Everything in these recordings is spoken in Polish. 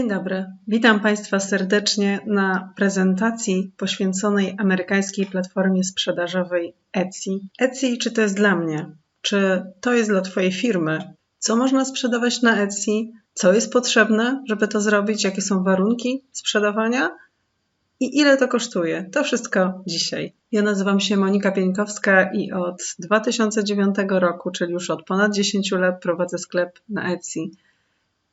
Dzień dobry. Witam Państwa serdecznie na prezentacji poświęconej amerykańskiej platformie sprzedażowej Etsy. Etsy, czy to jest dla mnie? Czy to jest dla Twojej firmy? Co można sprzedawać na Etsy? Co jest potrzebne, żeby to zrobić? Jakie są warunki sprzedawania? I ile to kosztuje? To wszystko dzisiaj. Ja nazywam się Monika Pieńkowska i od 2009 roku, czyli już od ponad 10 lat, prowadzę sklep na Etsy.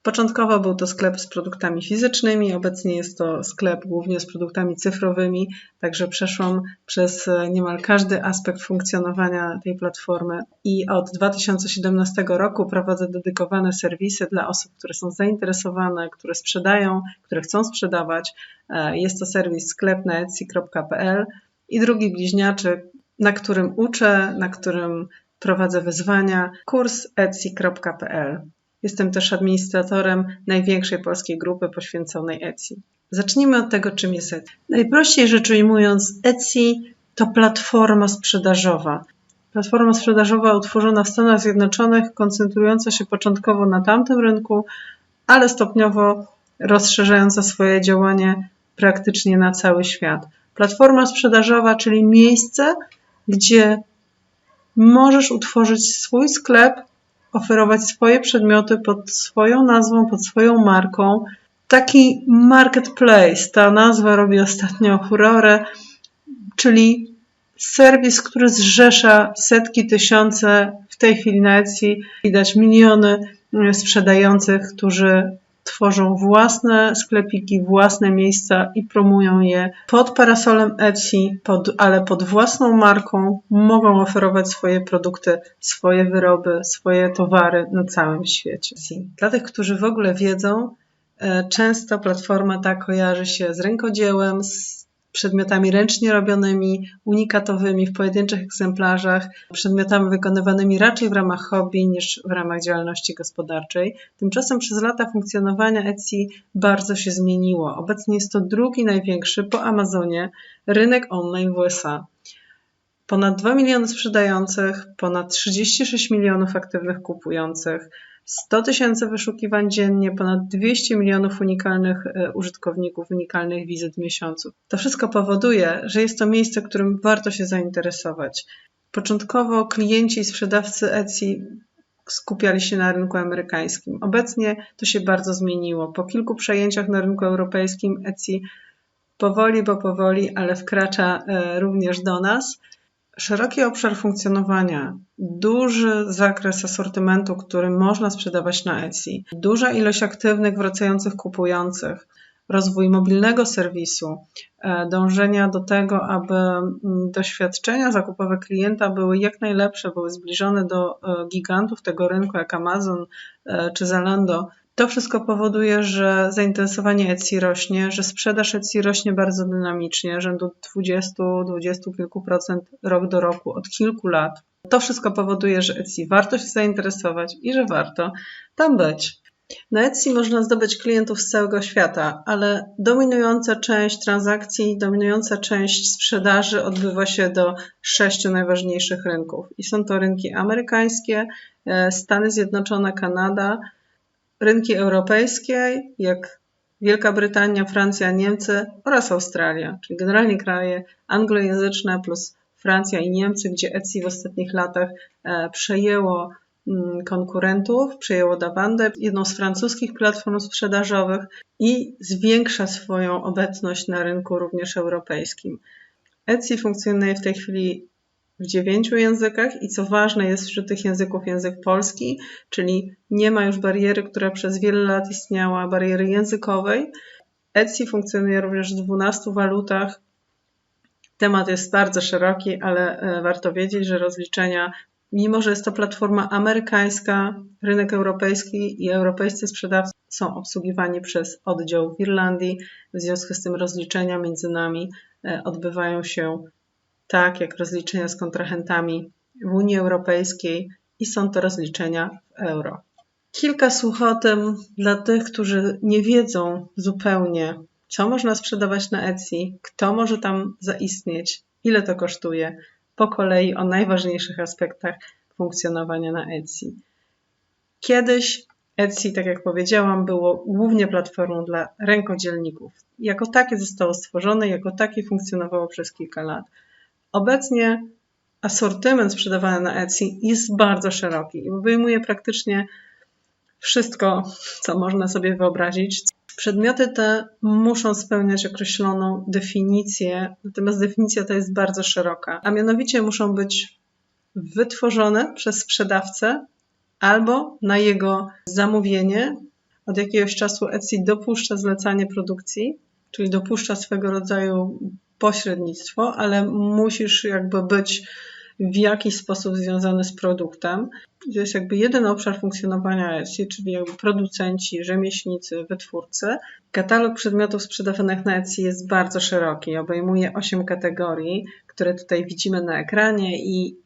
Początkowo był to sklep z produktami fizycznymi, obecnie jest to sklep głównie z produktami cyfrowymi, także przeszłam przez niemal każdy aspekt funkcjonowania tej platformy i od 2017 roku prowadzę dedykowane serwisy dla osób, które są zainteresowane, które sprzedają, które chcą sprzedawać. Jest to serwis sklep na etsy.pl i drugi bliźniaczy, na którym uczę, na którym prowadzę wyzwania, kurs etsy.pl. Jestem też administratorem największej polskiej grupy poświęconej Etsy. Zacznijmy od tego, czym jest Etsy. Najprościej rzecz ujmując, Etsy to platforma sprzedażowa. Platforma sprzedażowa utworzona w Stanach Zjednoczonych, koncentrująca się początkowo na tamtym rynku, ale stopniowo rozszerzająca swoje działanie praktycznie na cały świat. Platforma sprzedażowa, czyli miejsce, gdzie możesz utworzyć swój sklep oferować swoje przedmioty pod swoją nazwą, pod swoją marką. Taki marketplace, ta nazwa robi ostatnio furorę, czyli serwis, który zrzesza setki, tysiące, w tej chwili na Etsy widać miliony sprzedających, którzy tworzą własne sklepiki, własne miejsca i promują je pod parasolem Etsy, pod, ale pod własną marką mogą oferować swoje produkty, swoje wyroby, swoje towary na całym świecie. Dla tych, którzy w ogóle wiedzą, e, często platforma ta kojarzy się z rękodziełem, z przedmiotami ręcznie robionymi, unikatowymi w pojedynczych egzemplarzach, przedmiotami wykonywanymi raczej w ramach hobby niż w ramach działalności gospodarczej. Tymczasem przez lata funkcjonowania Etsy bardzo się zmieniło. Obecnie jest to drugi największy po Amazonie rynek online w USA. Ponad 2 miliony sprzedających, ponad 36 milionów aktywnych kupujących, 100 tysięcy wyszukiwań dziennie, ponad 200 milionów unikalnych e, użytkowników, unikalnych wizyt w miesiącu. To wszystko powoduje, że jest to miejsce, którym warto się zainteresować. Początkowo klienci i sprzedawcy Etsy skupiali się na rynku amerykańskim. Obecnie to się bardzo zmieniło. Po kilku przejęciach na rynku europejskim Etsy powoli, bo powoli, ale wkracza e, również do nas szeroki obszar funkcjonowania, duży zakres asortymentu, który można sprzedawać na Etsy, duża ilość aktywnych, wracających kupujących, rozwój mobilnego serwisu, e, dążenia do tego, aby mm, doświadczenia zakupowe klienta były jak najlepsze, były zbliżone do e, gigantów tego rynku, jak Amazon e, czy Zalando, to wszystko powoduje, że zainteresowanie Etsy rośnie, że sprzedaż Etsy rośnie bardzo dynamicznie, rzędu 20, 20 kilku procent rok do roku od kilku lat. To wszystko powoduje, że Etsy warto się zainteresować i że warto tam być. Na Etsy można zdobyć klientów z całego świata, ale dominująca część transakcji, dominująca część sprzedaży odbywa się do sześciu najważniejszych rynków. I są to rynki amerykańskie, e, Stany Zjednoczone, Kanada, rynki europejskie, jak Wielka Brytania, Francja, Niemcy oraz Australia, czyli generalnie kraje anglojęzyczne plus Francja i Niemcy, gdzie Etsy w ostatnich latach e, przejęło mm, konkurentów, przejęło Davandę, jedną z francuskich platform sprzedażowych i zwiększa swoją obecność na rynku również europejskim. Etsy funkcjonuje w tej chwili w dziewięciu językach i co ważne jest wśród tych języków język polski, czyli nie ma już bariery, która przez wiele lat istniała, bariery językowej. Etsy funkcjonuje również w 12 walutach. Temat jest bardzo szeroki, ale e, warto wiedzieć, że rozliczenia, mimo że jest to platforma amerykańska, rynek europejski i europejscy sprzedawcy są obsługiwani przez oddział w Irlandii, w związku z tym rozliczenia między nami e, odbywają się tak jak rozliczenia z kontrahentami w Unii Europejskiej i są to rozliczenia w euro. Kilka słów o tym dla tych, którzy nie wiedzą zupełnie, co można sprzedawać na Etsy, kto może tam zaistnieć, ile to kosztuje, po kolei o najważniejszych aspektach funkcjonowania na Etsy. Kiedyś Etsy, tak jak powiedziałam, było głównie platformą dla rękodzielników. Jako takie zostało stworzone, jako takie funkcjonowało przez kilka lat. Obecnie asortyment sprzedawany na Etsy jest bardzo szeroki i obejmuje praktycznie wszystko, co można sobie wyobrazić. Przedmioty te muszą spełniać określoną definicję, natomiast definicja ta jest bardzo szeroka, a mianowicie muszą być wytworzone przez sprzedawcę albo na jego zamówienie. Od jakiegoś czasu Etsy dopuszcza zlecanie produkcji, czyli dopuszcza swego rodzaju pośrednictwo, ale musisz jakby być w jakiś sposób związany z produktem. To jest jakby jeden obszar funkcjonowania Etsy, czyli jakby producenci, rzemieślnicy, wytwórcy. Katalog przedmiotów sprzedawanych na Etsy jest bardzo szeroki, obejmuje 8 kategorii, które tutaj widzimy na ekranie i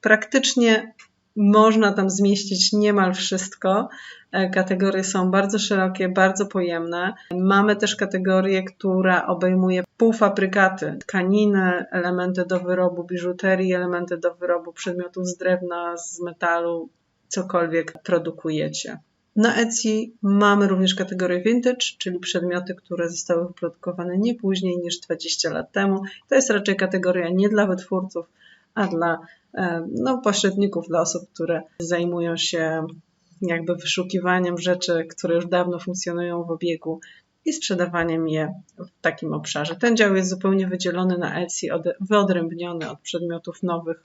praktycznie można tam zmieścić niemal wszystko. E, kategorie są bardzo szerokie, bardzo pojemne. Mamy też kategorię, która obejmuje półfabrykaty, tkaniny, elementy do wyrobu biżuterii, elementy do wyrobu przedmiotów z drewna, z metalu, cokolwiek produkujecie. Na Etsy mamy również kategorię vintage, czyli przedmioty, które zostały wyprodukowane nie później niż 20 lat temu. To jest raczej kategoria nie dla wytwórców, a dla e, no, pośredników, dla osób, które zajmują się jakby wyszukiwaniem rzeczy, które już dawno funkcjonują w obiegu i sprzedawaniem je w takim obszarze. Ten dział jest zupełnie wydzielony na Etsy, wyodrębniony od przedmiotów nowych,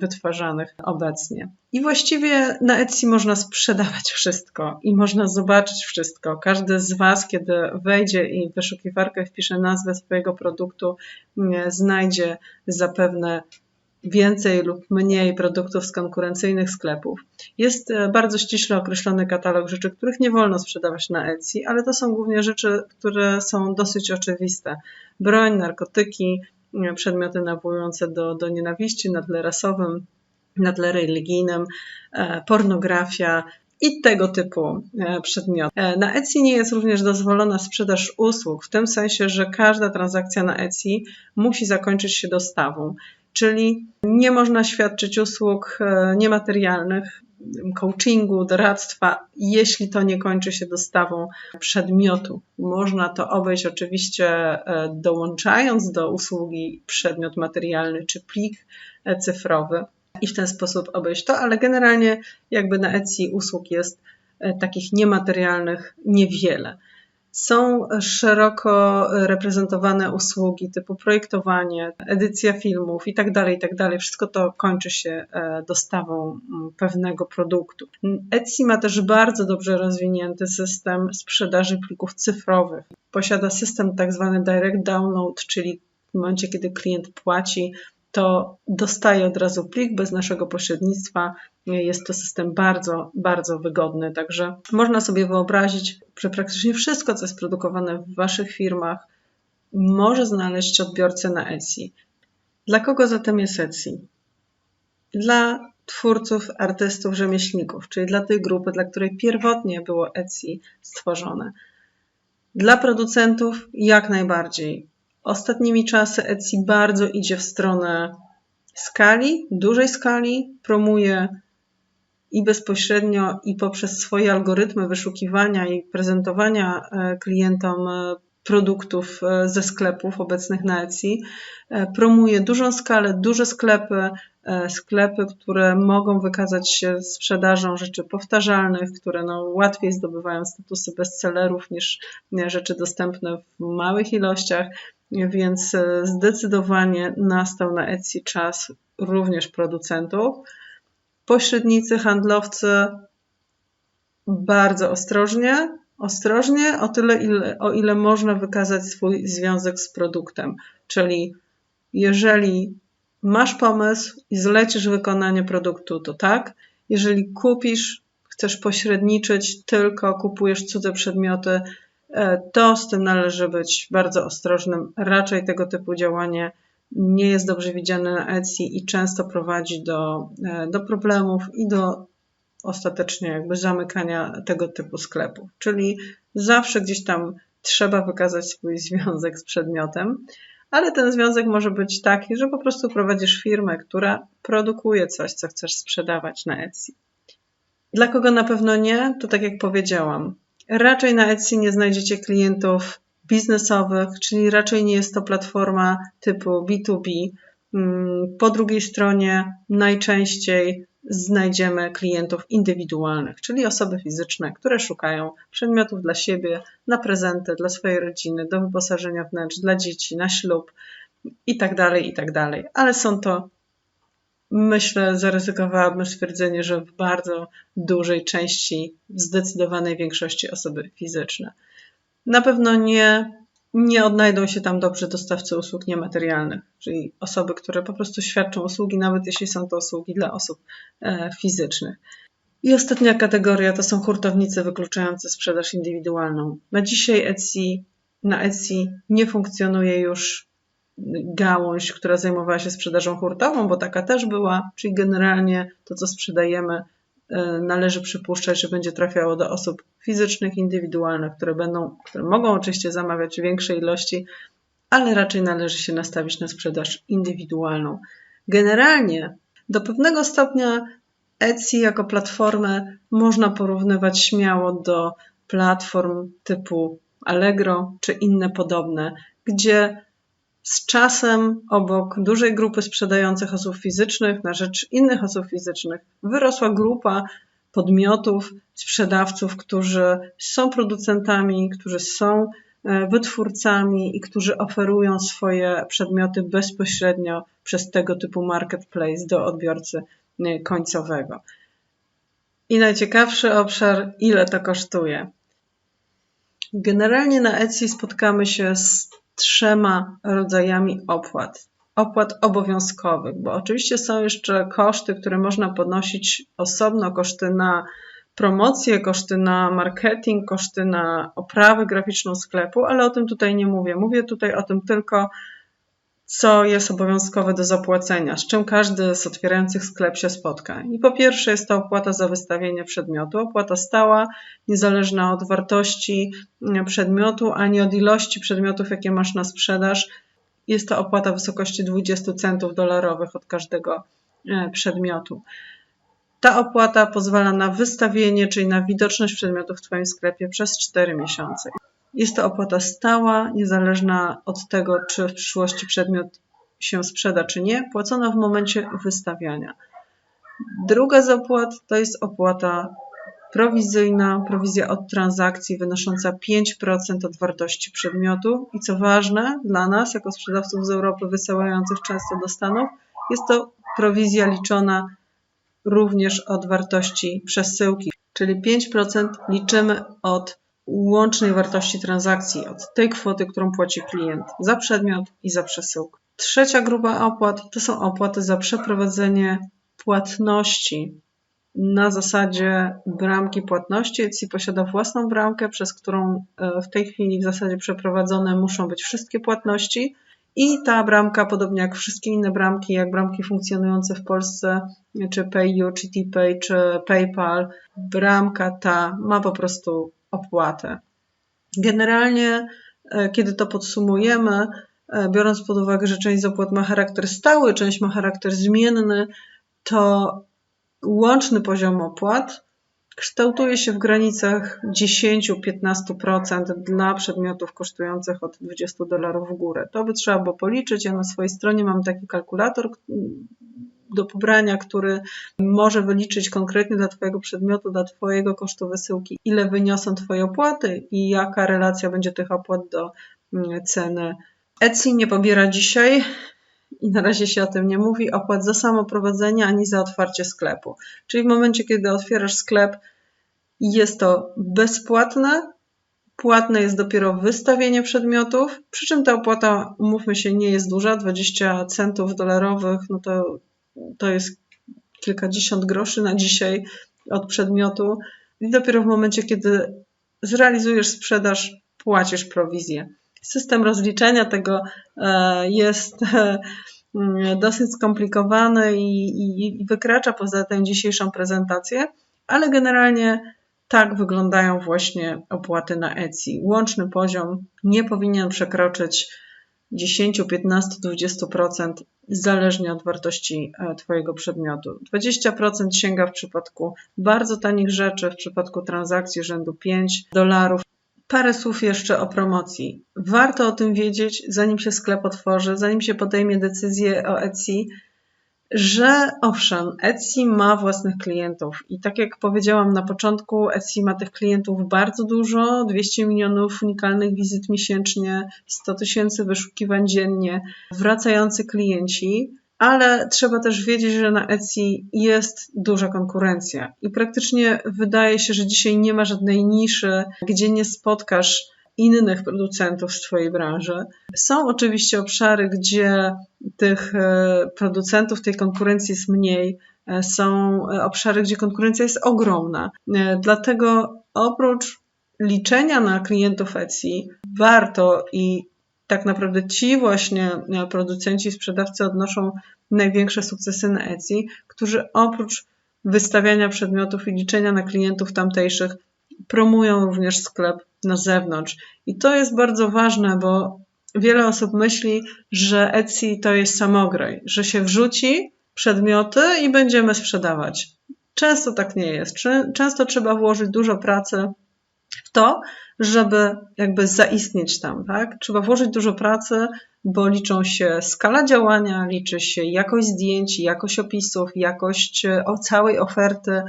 wytwarzanych obecnie. I właściwie na Etsy można sprzedawać wszystko i można zobaczyć wszystko. Każdy z Was, kiedy wejdzie i w wyszukiwarkę wpisze nazwę swojego produktu, znajdzie zapewne więcej lub mniej produktów z konkurencyjnych sklepów. Jest e, bardzo ściśle określony katalog rzeczy, których nie wolno sprzedawać na Etsy, ale to są głównie rzeczy, które są dosyć oczywiste. Broń, narkotyki, e, przedmioty nawołujące do, do nienawiści na tle rasowym, na tle religijnym, e, pornografia, i tego typu przedmioty. Na Etsy nie jest również dozwolona sprzedaż usług, w tym sensie, że każda transakcja na Etsy musi zakończyć się dostawą czyli nie można świadczyć usług e, niematerialnych, coachingu, doradztwa, jeśli to nie kończy się dostawą przedmiotu. Można to obejść oczywiście e, dołączając do usługi przedmiot materialny czy plik e, cyfrowy i w ten sposób obejść to, ale generalnie jakby na Etsy usług jest takich niematerialnych niewiele. Są szeroko reprezentowane usługi typu projektowanie, edycja filmów itd., tak itd. Tak Wszystko to kończy się e, dostawą pewnego produktu. Etsy ma też bardzo dobrze rozwinięty system sprzedaży plików cyfrowych. Posiada system tak zwany direct download, czyli w momencie, kiedy klient płaci, to dostaje od razu plik bez naszego pośrednictwa. Jest to system bardzo, bardzo wygodny. Także można sobie wyobrazić, że praktycznie wszystko, co jest produkowane w Waszych firmach, może znaleźć odbiorcę na Etsy. Dla kogo zatem jest Etsy? Dla twórców, artystów, rzemieślników, czyli dla tej grupy, dla której pierwotnie było Etsy stworzone. Dla producentów jak najbardziej. Ostatnimi czasy Etsy bardzo idzie w stronę skali, dużej skali, promuje i bezpośrednio, i poprzez swoje algorytmy wyszukiwania i prezentowania e, klientom e, produktów e, ze sklepów obecnych na Etsy. Promuje dużą skalę, duże sklepy, sklepy, które mogą wykazać się sprzedażą rzeczy powtarzalnych, które no, łatwiej zdobywają statusy bestsellerów niż rzeczy dostępne w małych ilościach. Więc e, zdecydowanie nastał na Etsy czas również producentów. Pośrednicy, handlowcy bardzo ostrożnie, ostrożnie o tyle, ile, o ile można wykazać swój związek z produktem. Czyli jeżeli masz pomysł i zlecisz wykonanie produktu, to tak. Jeżeli kupisz, chcesz pośredniczyć, tylko kupujesz cudze przedmioty, to z tym należy być bardzo ostrożnym. Raczej tego typu działanie nie jest dobrze widziane na Etsy i często prowadzi do, e, do problemów i do ostatecznie jakby zamykania tego typu sklepów. Czyli zawsze gdzieś tam trzeba wykazać swój związek z przedmiotem, ale ten związek może być taki, że po prostu prowadzisz firmę, która produkuje coś, co chcesz sprzedawać na Etsy. Dla kogo na pewno nie, to tak jak powiedziałam, raczej na Etsy nie znajdziecie klientów biznesowych, czyli raczej nie jest to platforma typu B2B. Mm, po drugiej stronie najczęściej znajdziemy klientów indywidualnych, czyli osoby fizyczne, które szukają przedmiotów dla siebie, na prezenty, dla swojej rodziny, do wyposażenia wnętrz, dla dzieci, na ślub i tak dalej, i tak. Ale są to, myślę, zaryzykowałabym stwierdzenie, że w bardzo dużej części, w zdecydowanej większości osoby fizyczne. Na pewno nie, nie odnajdą się tam dobrze dostawcy usług niematerialnych, czyli osoby, które po prostu świadczą usługi, nawet jeśli są to usługi dla osób e, fizycznych. I ostatnia kategoria to są hurtownicy wykluczające sprzedaż indywidualną. Na dzisiaj Etsy, na Etsy nie funkcjonuje już gałąź, która zajmowała się sprzedażą hurtową, bo taka też była, czyli generalnie to, co sprzedajemy, e, należy przypuszczać, że będzie trafiało do osób fizycznych, indywidualnych, które będą, które mogą oczywiście zamawiać większej ilości, ale raczej należy się nastawić na sprzedaż indywidualną. Generalnie do pewnego stopnia Etsy jako platformę można porównywać śmiało do platform typu Allegro czy inne podobne, gdzie z czasem obok dużej grupy sprzedających osób fizycznych na rzecz innych osób fizycznych wyrosła grupa podmiotów, sprzedawców, którzy są producentami, którzy są e, wytwórcami i którzy oferują swoje przedmioty bezpośrednio przez tego typu marketplace do odbiorcy e, końcowego. I najciekawszy obszar, ile to kosztuje. Generalnie na Etsy spotkamy się z trzema rodzajami opłat. Opłat obowiązkowych, bo oczywiście są jeszcze koszty, które można podnosić osobno, koszty na promocję, koszty na marketing, koszty na oprawę graficzną sklepu, ale o tym tutaj nie mówię. Mówię tutaj o tym tylko, co jest obowiązkowe do zapłacenia, z czym każdy z otwierających sklep się spotka. I po pierwsze jest to opłata za wystawienie przedmiotu, opłata stała, niezależna od wartości przedmiotu, ani od ilości przedmiotów, jakie masz na sprzedaż. Jest to opłata w wysokości 20 centów dolarowych od każdego e, przedmiotu. Ta opłata pozwala na wystawienie, czyli na widoczność przedmiotu w Twoim sklepie przez 4 miesiące. Jest to opłata stała, niezależna od tego, czy w przyszłości przedmiot się sprzeda, czy nie, płacona w momencie wystawiania. Druga z opłat to jest opłata prowizyjna, prowizja od transakcji wynosząca 5% od wartości przedmiotu i co ważne dla nas, jako sprzedawców z Europy wysyłających często do Stanów, jest to prowizja liczona również od wartości przesyłki, czyli 5% liczymy od łącznej wartości transakcji, od tej kwoty, którą płaci klient za przedmiot i za przesyłkę. Trzecia grupa opłat to są opłaty za przeprowadzenie płatności na zasadzie bramki płatności. Etsy posiada własną bramkę, przez którą e, w tej chwili w zasadzie przeprowadzone muszą być wszystkie płatności. I ta bramka, podobnie jak wszystkie inne bramki, jak bramki funkcjonujące w Polsce, czy PayU, czy TPay, czy PayPal, bramka ta ma po prostu opłatę. Generalnie, e, kiedy to podsumujemy, e, biorąc pod uwagę, że część z opłat ma charakter stały, część ma charakter zmienny, to łączny poziom opłat kształtuje się w granicach 10-15% dla przedmiotów kosztujących od 20 dolarów w górę. To by trzeba było policzyć. Ja na swojej stronie mam taki kalkulator do pobrania, który może wyliczyć konkretnie dla Twojego przedmiotu, dla Twojego kosztu wysyłki, ile wyniosą Twoje opłaty i jaka relacja będzie tych opłat do mm, ceny. Etsy nie pobiera dzisiaj i na razie się o tym nie mówi, opłat za samo prowadzenie ani za otwarcie sklepu. Czyli w momencie, kiedy otwierasz sklep, jest to bezpłatne, płatne jest dopiero wystawienie przedmiotów, przy czym ta opłata, umówmy się, nie jest duża, 20 centów dolarowych, no to, to jest kilkadziesiąt groszy na dzisiaj od przedmiotu. I dopiero w momencie, kiedy zrealizujesz sprzedaż, płacisz prowizję. System rozliczenia tego e, jest e, dosyć skomplikowany i, i, i wykracza poza tę dzisiejszą prezentację, ale generalnie tak wyglądają właśnie opłaty na Etsy. Łączny poziom nie powinien przekroczyć 10, 15, 20% zależnie od wartości e, Twojego przedmiotu. 20% sięga w przypadku bardzo tanich rzeczy, w przypadku transakcji rzędu 5 dolarów. Parę słów jeszcze o promocji. Warto o tym wiedzieć, zanim się sklep otworzy, zanim się podejmie decyzję o Etsy, że owszem, Etsy ma własnych klientów i tak jak powiedziałam na początku, Etsy ma tych klientów bardzo dużo, 200 milionów unikalnych wizyt miesięcznie, 100 tysięcy wyszukiwań dziennie, wracający klienci, ale trzeba też wiedzieć, że na Etsy jest duża konkurencja i praktycznie wydaje się, że dzisiaj nie ma żadnej niszy, gdzie nie spotkasz innych producentów z Twojej branży. Są oczywiście obszary, gdzie tych e, producentów, tej konkurencji jest mniej. E, są e, obszary, gdzie konkurencja jest ogromna. Dlatego oprócz liczenia na klientów Etsy, warto i tak naprawdę ci właśnie producenci i sprzedawcy odnoszą największe sukcesy na Etsy, którzy oprócz wystawiania przedmiotów i liczenia na klientów tamtejszych promują również sklep na zewnątrz. I to jest bardzo ważne, bo wiele osób myśli, że Etsy to jest samograj, że się wrzuci przedmioty i będziemy sprzedawać. Często tak nie jest. Często trzeba włożyć dużo pracy w to, żeby jakby zaistnieć tam, tak? Trzeba włożyć dużo pracy, bo liczą się skala działania, liczy się jakość zdjęć, jakość opisów, jakość e, całej oferty,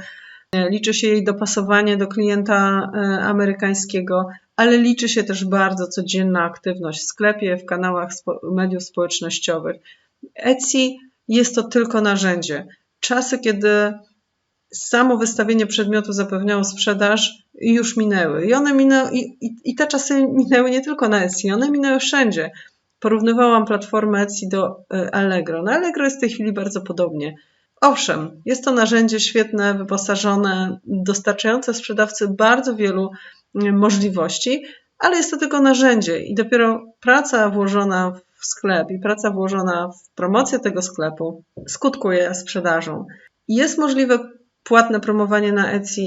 Liczy się jej dopasowanie do klienta e, amerykańskiego, ale liczy się też bardzo codzienna aktywność w sklepie, w kanałach mediów społecznościowych. Etsy jest to tylko narzędzie. Czasy, kiedy samo wystawienie przedmiotu zapewniało sprzedaż, już minęły. I one minęły, i, i, i te czasy minęły nie tylko na Etsy, one minęły wszędzie. Porównywałam platformę Etsy do e, Allegro. Na Allegro jest w tej chwili bardzo podobnie. Owszem, jest to narzędzie świetne, wyposażone, dostarczające sprzedawcy bardzo wielu mm, możliwości, ale jest to tylko narzędzie i dopiero praca włożona w sklep i praca włożona w promocję tego sklepu skutkuje sprzedażą. Jest możliwe płatne promowanie na Etsy,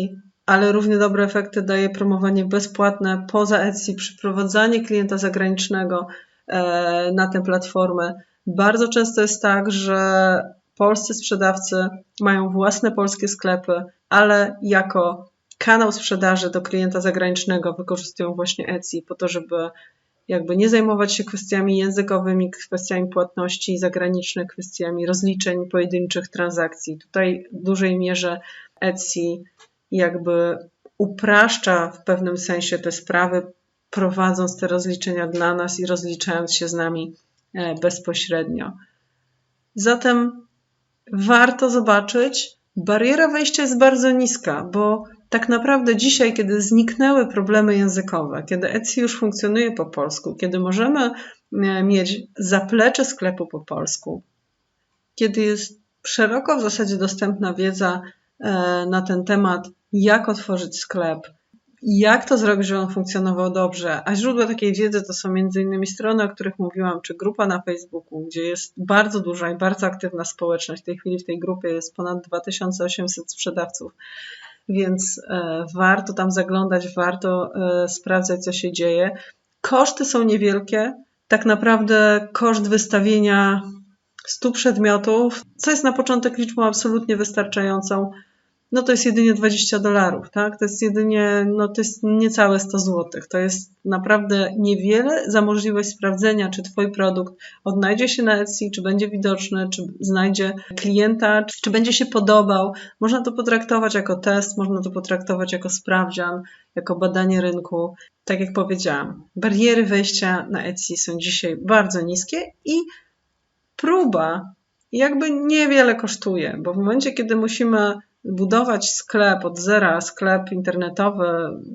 ale równie dobre efekty daje promowanie bezpłatne poza Etsy, przyprowadzanie klienta zagranicznego e, na tę platformę. Bardzo często jest tak, że polscy sprzedawcy mają własne polskie sklepy, ale jako kanał sprzedaży do klienta zagranicznego wykorzystują właśnie Etsy po to, żeby jakby nie zajmować się kwestiami językowymi, kwestiami płatności zagranicznych, kwestiami rozliczeń pojedynczych transakcji. Tutaj w dużej mierze Etsy jakby upraszcza w pewnym sensie te sprawy, prowadząc te rozliczenia dla nas i rozliczając się z nami e, bezpośrednio. Zatem warto zobaczyć. Bariera wejścia jest bardzo niska, bo tak naprawdę dzisiaj, kiedy zniknęły problemy językowe, kiedy Etsy już funkcjonuje po polsku, kiedy możemy e, mieć zaplecze sklepu po polsku, kiedy jest szeroko w zasadzie dostępna wiedza e, na ten temat, jak otworzyć sklep, jak to zrobić, żeby on funkcjonował dobrze. A źródła takiej wiedzy to są m.in. strony, o których mówiłam, czy grupa na Facebooku, gdzie jest bardzo duża i bardzo aktywna społeczność. W tej chwili w tej grupie jest ponad 2800 sprzedawców, więc e, warto tam zaglądać, warto e, sprawdzać, co się dzieje. Koszty są niewielkie. Tak naprawdę koszt wystawienia 100 przedmiotów, co jest na początek liczbą absolutnie wystarczającą, no to jest jedynie 20 dolarów, tak? To jest jedynie, no to jest niecałe 100 złotych. To jest naprawdę niewiele za możliwość sprawdzenia, czy Twój produkt odnajdzie się na Etsy, czy będzie widoczny, czy znajdzie klienta, czy będzie się podobał. Można to potraktować jako test, można to potraktować jako sprawdzian, jako badanie rynku. Tak jak powiedziałam, bariery wejścia na Etsy są dzisiaj bardzo niskie i próba jakby niewiele kosztuje, bo w momencie, kiedy musimy budować sklep od zera, sklep internetowy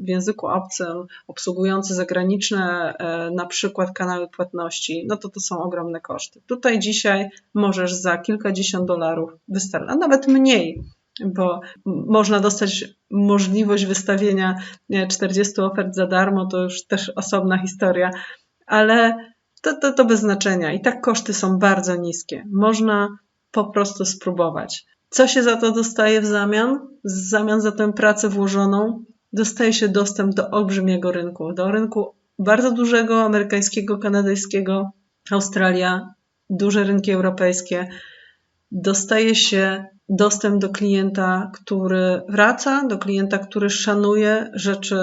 w języku obcym, obsługujący zagraniczne e, na przykład kanały płatności, no to to są ogromne koszty. Tutaj dzisiaj możesz za kilkadziesiąt dolarów wystarczyć, a nawet mniej, bo można dostać możliwość wystawienia 40 ofert za darmo, to już też osobna historia, ale to, to, to bez znaczenia. I tak koszty są bardzo niskie. Można po prostu spróbować. Co się za to dostaje w zamian? W zamian za tę pracę włożoną dostaje się dostęp do olbrzymiego rynku, do rynku bardzo dużego, amerykańskiego, kanadyjskiego, Australia, duże rynki europejskie, dostaje się dostęp do klienta, który wraca, do klienta, który szanuje rzeczy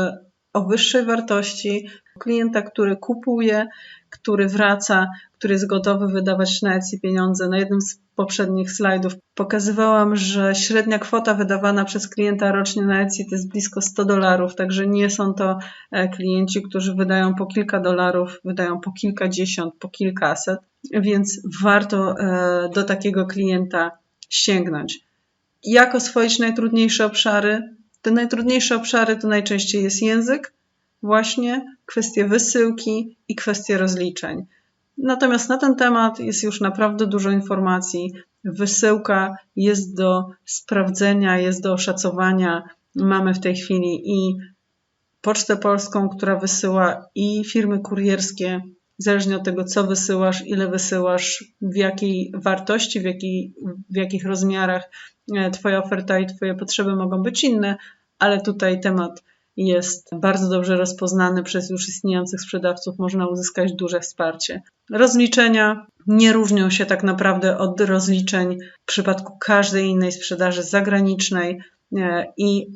o wyższej wartości, klienta, który kupuje, który wraca, który jest gotowy wydawać na Etsy pieniądze. Na jednym z poprzednich slajdów pokazywałam, że średnia kwota wydawana przez klienta rocznie na Etsy to jest blisko 100 dolarów, także nie są to e, klienci, którzy wydają po kilka dolarów, wydają po kilkadziesiąt, po kilkaset, więc warto e, do takiego klienta sięgnąć. Jak oswoić najtrudniejsze obszary? Te najtrudniejsze obszary to najczęściej jest język, właśnie kwestie wysyłki i kwestie rozliczeń. Natomiast na ten temat jest już naprawdę dużo informacji. Wysyłka jest do sprawdzenia, jest do oszacowania. Mamy w tej chwili i Pocztę Polską, która wysyła, i firmy kurierskie, zależnie od tego, co wysyłasz, ile wysyłasz, w jakiej wartości, w, jakiej, w jakich rozmiarach e, Twoja oferta i Twoje potrzeby mogą być inne, ale tutaj temat jest bardzo dobrze rozpoznany przez już istniejących sprzedawców, można uzyskać duże wsparcie. Rozliczenia nie różnią się tak naprawdę od rozliczeń w przypadku każdej innej sprzedaży zagranicznej e, i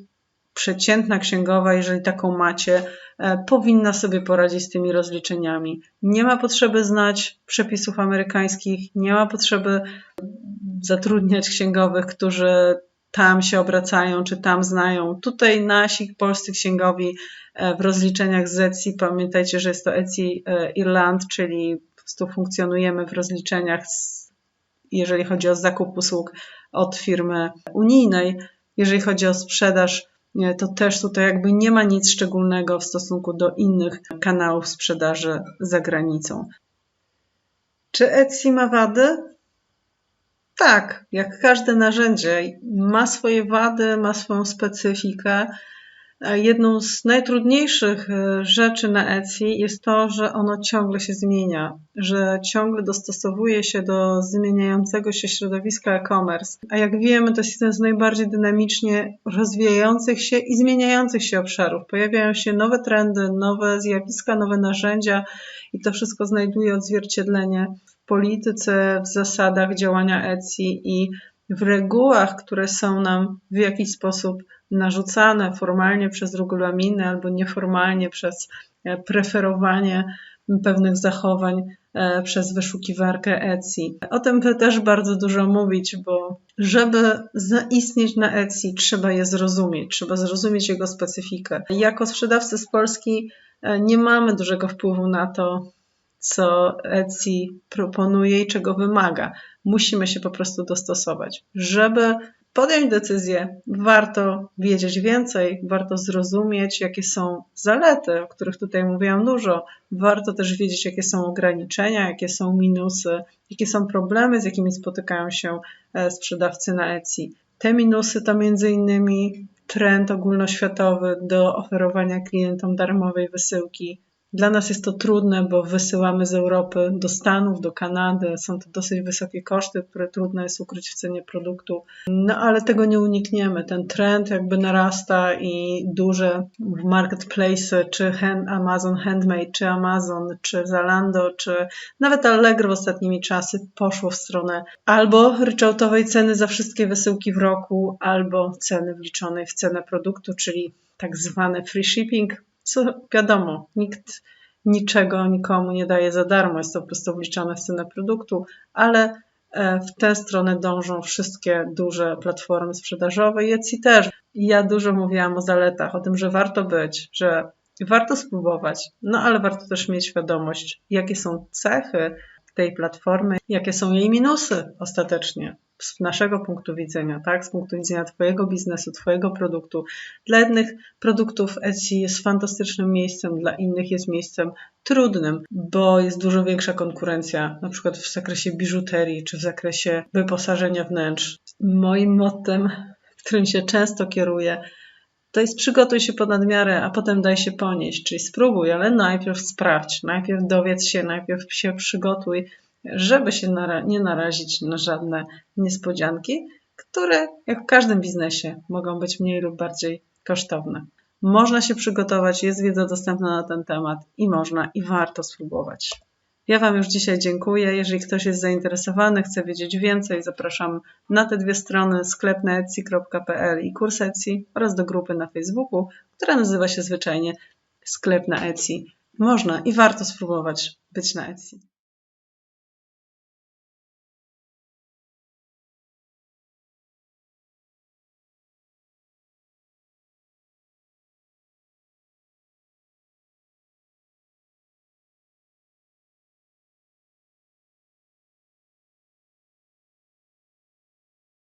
przeciętna księgowa, jeżeli taką macie, e, powinna sobie poradzić z tymi rozliczeniami. Nie ma potrzeby znać przepisów amerykańskich, nie ma potrzeby zatrudniać księgowych, którzy tam się obracają, czy tam znają. Tutaj nasi polscy księgowi e, w rozliczeniach z Etsy, pamiętajcie, że jest to Etsy e, Irland, czyli po prostu funkcjonujemy w rozliczeniach, z, jeżeli chodzi o zakup usług od firmy unijnej. Jeżeli chodzi o sprzedaż, to też tutaj jakby nie ma nic szczególnego w stosunku do innych kanałów sprzedaży za granicą. Czy Etsy ma wady? Tak, jak każde narzędzie, ma swoje wady, ma swoją specyfikę. Jedną z najtrudniejszych e, rzeczy na Etsy jest to, że ono ciągle się zmienia, że ciągle dostosowuje się do zmieniającego się środowiska e-commerce. A jak wiemy, to jest jeden z najbardziej dynamicznie rozwijających się i zmieniających się obszarów. Pojawiają się nowe trendy, nowe zjawiska, nowe narzędzia i to wszystko znajduje odzwierciedlenie polityce, w zasadach działania Etsy i w regułach, które są nam w jakiś sposób narzucane formalnie przez regulaminy albo nieformalnie przez e, preferowanie pewnych zachowań e, przez wyszukiwarkę Etsy. O tym też bardzo dużo mówić, bo żeby zaistnieć na Etsy, trzeba je zrozumieć, trzeba zrozumieć jego specyfikę. Jako sprzedawcy z Polski e, nie mamy dużego wpływu na to, co Etsy proponuje i czego wymaga. Musimy się po prostu dostosować. Żeby podjąć decyzję, warto wiedzieć więcej, warto zrozumieć, jakie są zalety, o których tutaj mówiłam dużo. Warto też wiedzieć, jakie są ograniczenia, jakie są minusy, jakie są problemy, z jakimi spotykają się e, sprzedawcy na Etsy. Te minusy to między innymi trend ogólnoświatowy do oferowania klientom darmowej wysyłki dla nas jest to trudne, bo wysyłamy z Europy do Stanów, do Kanady. Są to dosyć wysokie koszty, które trudno jest ukryć w cenie produktu. No ale tego nie unikniemy. Ten trend jakby narasta i duże marketplace, czy Amazon Handmade, czy Amazon, czy Zalando, czy nawet Allegro ostatnimi czasy poszło w stronę albo ryczałtowej ceny za wszystkie wysyłki w roku, albo ceny wliczonej w cenę produktu, czyli tak zwane free shipping co wiadomo, nikt niczego nikomu nie daje za darmo, jest to po prostu wliczane w cenę produktu, ale e, w tę stronę dążą wszystkie duże platformy sprzedażowe i Etsy też. Ja dużo mówiłam o zaletach, o tym, że warto być, że warto spróbować, no ale warto też mieć świadomość, jakie są cechy tej platformy, jakie są jej minusy ostatecznie z naszego punktu widzenia, tak, z punktu widzenia Twojego biznesu, Twojego produktu. Dla jednych produktów Etsy jest fantastycznym miejscem, dla innych jest miejscem trudnym, bo jest dużo większa konkurencja, na przykład w zakresie biżuterii czy w zakresie wyposażenia wnętrz. Moim mottem, którym się często kieruję, to jest przygotuj się ponad miarę, a potem daj się ponieść, czyli spróbuj, ale najpierw sprawdź, najpierw dowiedz się, najpierw się przygotuj, żeby się nie narazić na żadne niespodzianki, które, jak w każdym biznesie, mogą być mniej lub bardziej kosztowne. Można się przygotować, jest wiedza dostępna na ten temat i można i warto spróbować. Ja Wam już dzisiaj dziękuję. Jeżeli ktoś jest zainteresowany, chce wiedzieć więcej, zapraszam na te dwie strony sklep na etsy.pl i kurs Etsy oraz do grupy na Facebooku, która nazywa się zwyczajnie sklep na Etsy. Można i warto spróbować być na Etsy.